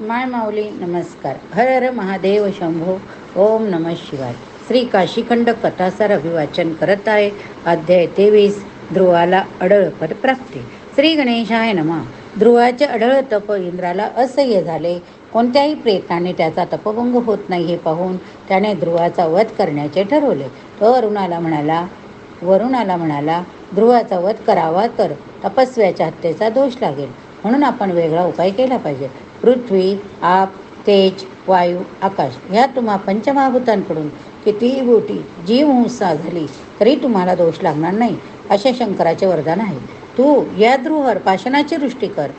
माय माऊली नमस्कार. हर हर महादेव शंभो ओम नम शिवाय. श्री काशीखंड कथासार अभिवाचन करत आहे. अध्याय तेवीस ध्रुवाला अडळ पद प्राप्ती. श्री गणेशाय नमा. ध्रुवाचे अढळ तप इंद्राला असह्य झाले. कोणत्याही प्रयत्नाने त्याचा तपभंग होत नाही हे पाहून त्याने ध्रुवाचा वध करण्याचे ठरवले. तो अरुणाला म्हणाला वरुणाला म्हणाला ध्रुवाचा वध करावा तर तपस्व्याच्या हत्येचा दोष लागेल. म्हणून आपण वेगळा उपाय केला पाहिजे. पृथ्वी आप तेज वायू आकाश ह्या तुम्हा पंचमहाभूतांकडून कितीही गोटी जीव हुंसा झाली तरी तुम्हाला दोष लागणार नाही असे शंकराचे वरदान आहे. तू या द्रुवर पाषाणाची वृष्टी कर.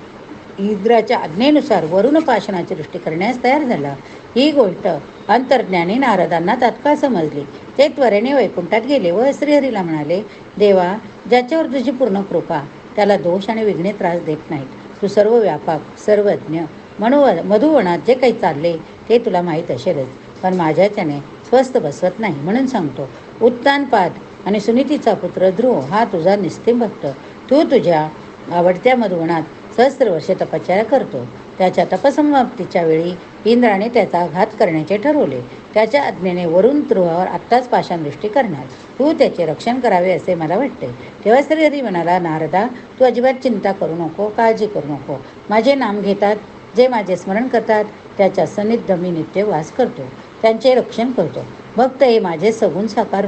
इंद्राच्या आज्ञेनुसार वरुण पाषाणाची वृष्टी करण्यास तयार झाला. ही गोष्ट अंतर्ज्ञानी नारदांना तात्काळ समजली. ते त्वरेने वैकुंठात गेले व श्रीहरीला म्हणाले देवा ज्याच्यावर तुझी पूर्ण कृपा त्याला दोष आणि विघ्ने त्रास देत नाहीत. तू सर्व व्यापक सर्वज्ञ मनोवर मधुवनात जे काही चालले ते तुला माहीत असेलच. पण माझ्या त्याने स्वस्त बसवत नाही म्हणून सांगतो उत्तानपाद आणि सुनीतीचा पुत्र ध्रुव हा तुझा निस्तिम भक्त. तू तुझ्या आवडत्या मधुवनात सहस्त्र वर्षे तपश्चर्या करतो. त्याच्या तपसमाप्तीच्या वेळी इंद्राने त्याचा घात करण्याचे ठरवले. त्याच्या आज्ञेने वरुण ध्रुवावर आत्ताच पाषाणदृष्टी करणार. तू त्याचे रक्षण करावे असे मला वाटते. तेव्हा श्रीहरी म्हणाला नारदा तू अजिबात चिंता करू नको काळजी करू नको. माझे नाम घेतात जे माझे स्मरण करतात त्याच्या सन्निध मी नित्य वास करतो त्यांचे रक्षण करतो. भक्त हे माझे सगुण साकार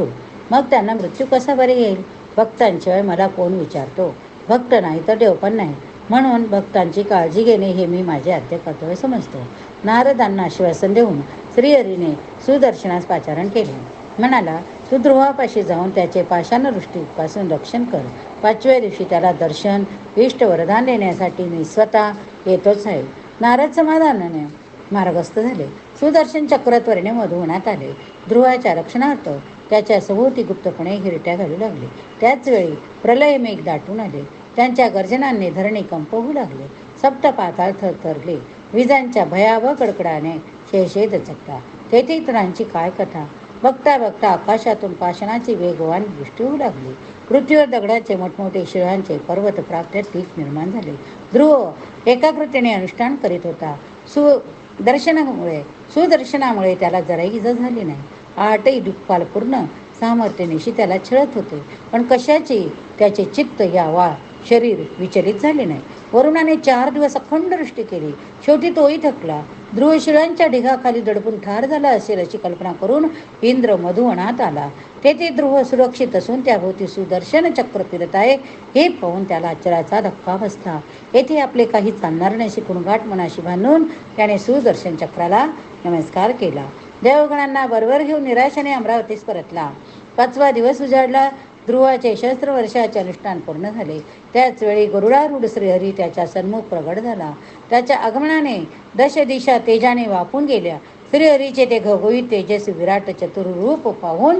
मग त्यांना मृत्यू कसा बरे येईल? भक्तांशिवाय मला कोण विचारतो? भक्त नाही तर देव पण नाही. म्हणून भक्तांची काळजी घेणे हे मी माझे आद्य कर्तव्य समजतो. नारदांना आश्वासन देऊन श्रीहरीने सुदर्शनास पाचारण केले. म्हणाला तू ध्रुवापाशी जाऊन त्याचे पाषाणवृष्टीपासून रक्षण कर. पाचव्या दिवशी त्याला दर्शन इष्ट वरदान देण्यासाठी मी स्वतः येतोच आहे. नारद समाधानाने मार्गस्थ झाले. सुदर्शन चक्रत्वरीने मधुवनात आले. ध्रुवाच्या रक्षणार्थ त्याच्या सभोवती गुप्तपणे हिरट्या घालू लागले. त्याचवेळी प्रलय मेघ दाटून आले. त्यांच्या गर्जनांनी धरणी कंप होऊ लागले. सप्त पाताळ थरथरले विजांच्या भयावह कडकडाने शेषे दचकला तेथे इतरांची काय कथा? बघता बघता आकाशातून पाषाणाची वेगवान दृष्टी होऊ लागली. पृथ्वीवर दगडाचे मोठमोठे शिळांचे पर्वत प्राप्त तीच निर्माण झाले. ध्रुव एकाग्रतेने अनुष्ठान करीत होता. सु दर्शनामुळे सुदर्शनामुळे त्याला जराही इजा झाली नाही. आठही दुःखालपूर्ण सामर्थ्यनिशी त्याला छळत होते. पण कशाची? त्याचे चित्त या वा शरीर विचलित झाले नाही. वरुणाने चार दिवस अखंड दृष्टी केली. शेवटी तोही थकला. ध्रुवशिळांच्या ढिगाखाली दडपून ठार झाला असेल अशी कल्पना करून इंद्र मधुवनात आला. तेथे ध्रुव सुरक्षित असून त्याभोवती सुदर्शन चक्र फिरत आहे. हे पाहून त्याला आचराचा धक्का बसला. येथे आपले काही चालणार नाही कुणगाट मनाशी बांधून त्याने सुदर्शन चक्राला नमस्कार केला. देवगणांना बरोबर घेऊन निराशाने अमरावतीस परतला. पाचवा दिवस उजाडला. ध्रुवाचे शस्त्र वर्षाचे अनुष्ठान पूर्ण झाले. त्याच वेळी गरुडारूढ श्रीहरी त्याच्या सन्मुख प्रगट झाला. त्याच्या आगमनाने दश दिशा तेजाने वापून गेल्या. श्रीहरीचे ते घगोई तेजस्वी विराट चतुर्रूप पाहून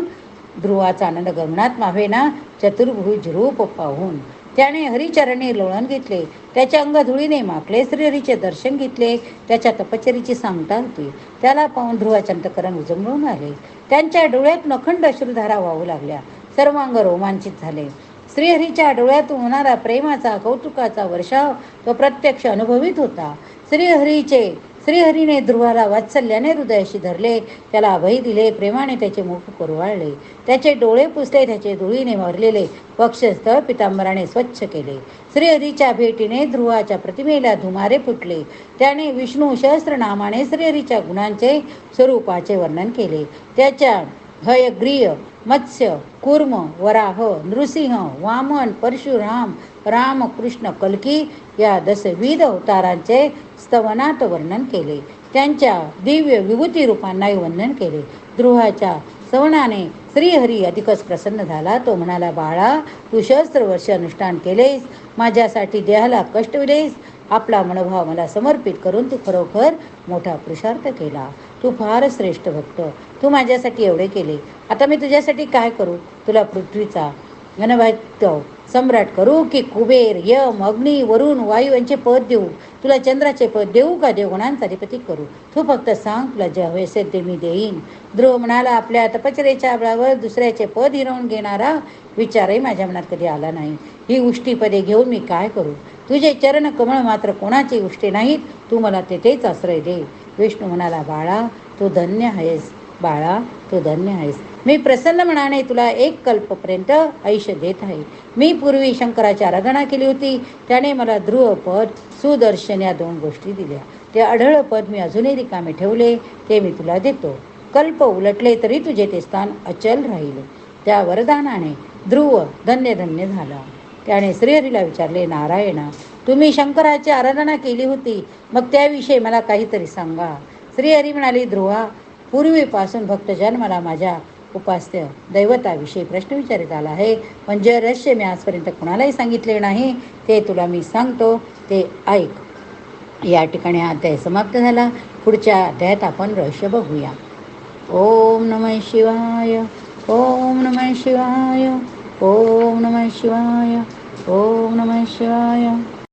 ध्रुवाचा आनंद गमनात मावेना चतुर्भुज रूप पाहून. त्याने हरिचरणी लोळण घेतले. त्याच्या अंग धुळीने माकले श्रीहरीचे दर्शन घेतले. त्याच्या तपचरीची सांगता होती. त्याला पाहून ध्रुवाचंतकरण उजमळून आले. त्यांच्या डोळ्यात नखंड अश्रुधारा वाहू लागल्या. सर्वांग रोमांचित झाले. श्रीहरीच्या डोळ्यातून होणारा प्रेमाचा कौतुकाचा वर्षाव तो प्रत्यक्ष अनुभवित होता. श्रीहरीचे श्रीहरीने ध्रुवाला वात्सल्याने हृदयाशी धरले. त्याला अभय दिले प्रेमाने त्याचे मुख कुरवाळले. त्याचे डोळे पुसले त्याचे धुळीने भरलेले पक्षस्थळ पितांबराने स्वच्छ केले. श्रीहरीच्या भेटीने ध्रुवाच्या प्रतिमेला धुमारे फुटले. त्याने विष्णू सहस्त्रनामाने श्रीहरीच्या गुणांचे स्वरूपाचे वर्णन केले. त्याच्या हयग्रीय मत्स्य कुर्म वराह नृसिंह वामन परशुराम राम कृष्ण कल्की या दसविध अवतारांचे स्तवनात वर्णन केले. त्यांच्या दिव्य विभूती रूपांनाही वंदन केले. ध्रुवाच्या सवनाने श्रीहरी अधिकच प्रसन्न झाला. तो म्हणाला बाळा तू सहस्त्र वर्ष अनुष्ठान केलेस माझ्यासाठी देहाला कष्ट दिलेस. आपला मनोभाव मला समर्पित करून तू खरोखर मोठा पुरुषार्थ केला. तू फार श्रेष्ठ भक्त. तू माझ्यासाठी एवढे केले. आता मी तुझ्यासाठी काय करू? तुला पृथ्वीचा घनभात्य सम्राट करू की कुबेर यम अग्नी वरुण वायू यांचे पद देऊ? तुला चंद्राचे पद देऊ का? देवगुणांचा अधिपती करू. तू फक्त सांग तुला जे हवे असेल ते मी देईन. ध्रुव म्हणाला आपल्या तपचरेच्या बळावर दुसऱ्याचे पद हिरवून घेणारा विचारही माझ्या मनात कधी आला नाही. ही उष्टीपदे घेऊन मी काय करू? तुझे चरण कमळ मात्र कोणाची उष्टी नाहीत? तू मला तेथेच आश्रय दे. विष्णू म्हणाला बाळा तू धन्य आहेस. बाळा तू धन्य आहेस. मी प्रसन्न मनाने तुला एक कल्पपर्यंत आयुष्य देत आहे. मी पूर्वी शंकराची आराधना केली होती. त्याने मला ध्रुवपद सुदर्शन या दोन गोष्टी दिल्या. ते आढळ पद मी अजूनही रिकामे ठेवले ते मी तुला देतो. कल्प उलटले तरी तुझे ते स्थान अचल राहिले. त्या वरदानाने ध्रुव धन्य धन्य झाला. त्याने श्रीहरीला विचारले नारायणा तुम्ही शंकराची आराधना केली होती. मग त्याविषयी मला काहीतरी सांगा. श्रीहरी म्हणाली ध्रुवा पूर्वीपासून भक्तजन मला माझ्या उपास्य दैवताविषयी प्रश्न विचारित आला आहे. पण जे रहस्य मी आजपर्यंत कुणालाही सांगितले नाही. ते तुला मी सांगतो. ते ऐक. या ठिकाणी हा अध्याय समाप्त झाला. पुढच्या अध्यायात आपण रहस्य बघूया. ओम नमः शिवाय. ओम नमः शिवाय. ओम नमः शिवाय. ओम नमः शिवाय.